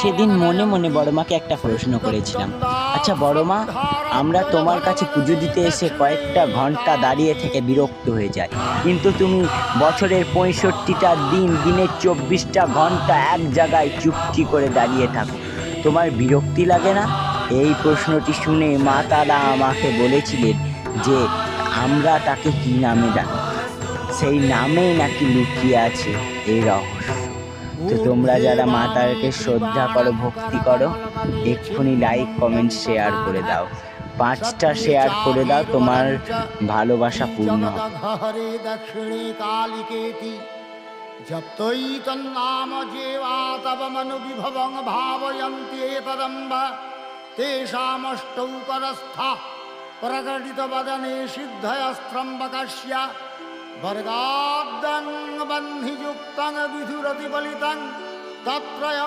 সেদিন মনে মনে বড়মাকে একটা প্রশ্ন করেছিলাম। আচ্ছা বড়মা, আমরা তোমার কাছে পুজো দিতে এসে কয়েকটা ঘণ্টা দাঁড়িয়ে থেকে বিরক্ত হয়ে যায় কিন্তু তুমি বছরের পঁয়ষট্টিটা দিন, দিনের চব্বিশটা ঘণ্টা এক জায়গায় চুপটি করে দাঁড়িয়ে থাকো। তোমার বিরক্তি লাগে না? এই প্রশ্নটি শুনে মা তারা আমাকে বলেছিলেন যে, আমরা তাকে কি নামে ডাকি সেই নামেই নাকি লুকিয়ে আছে এই রহস্য। তো তোমরা যারা মা তারাকে শ্রদ্ধা করো ভক্তি করো এক্ষুনি লাইক কমেন্ট শেয়ার করে দাও। পাঁচটা শেয়ার করে দাও তোমার ভালোবাসা পূর্ণ জপ তৈ তন্নাম জেবা তব মনু বিভবং ভাবয়ন্তি এতদম্বা। তেষামষ্টৌ করস্থা প্রকটিত বদনে সিদ্ধয়স্ত্রম্বকস্য বর্গাদ্দং বন্ধি তাং বিধুরতিপালিতাং তত্রয়